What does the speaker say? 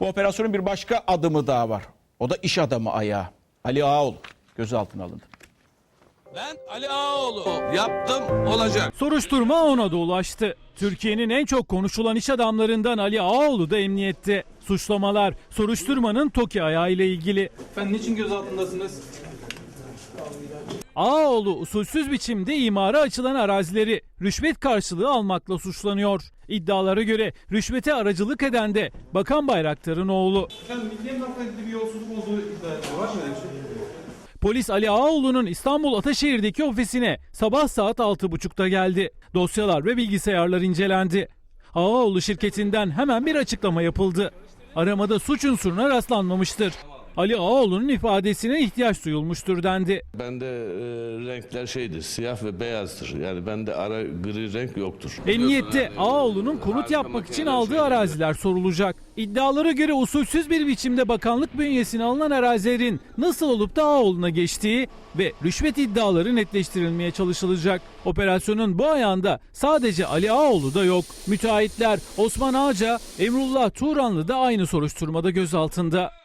Bu operasyonun bir başka adımı daha var. O da iş adamı ayağı. Ali Ağaoğlu gözaltına alındı. Ben Ali Ağaoğlu yaptım olacak. Soruşturma ona da ulaştı. Türkiye'nin en çok konuşulan iş adamlarından Ali Ağaoğlu da emniyette. Suçlamalar soruşturmanın TOKİ ayağı ile ilgili. Efendim niçin gözaltındasınız? Ağaoğlu usulsüz biçimde imara açılan arazileri rüşvet karşılığı almakla suçlanıyor. İddialara göre rüşvete aracılık eden de Bakan Bayraktar'ın oğlu. Efendim Milli Emlak'ta bir yolsuzluk olduğu iddia ediliyor. Var mı öyle bir şey? Polis Ali Ağaoğlu'nun İstanbul Ataşehir'deki ofisine sabah saat 6.30'da geldi. Dosyalar ve bilgisayarlar incelendi. Ağaoğlu şirketinden hemen bir açıklama yapıldı. Aramada suç unsuruna rastlanmamıştır. Ali Ağaoğlu'nun ifadesine ihtiyaç duyulmuştur dendi. Bende e, renkler şeydir, siyah ve beyazdır. Yani bende ara gri renk yoktur. Emniyette Ağaoğlu'nun konut yapmak için aldığı araziler sorulacak. İddialara göre usulsüz bir biçimde bakanlık bünyesine alınan arazilerin nasıl olup da Ağaoğlu'na geçtiği ve rüşvet iddiaları netleştirilmeye çalışılacak. Operasyonun bu ayağında sadece Ali Ağaoğlu da yok. Müteahhitler Osman Ağaca, Emrullah Turanlı da aynı soruşturmada gözaltında.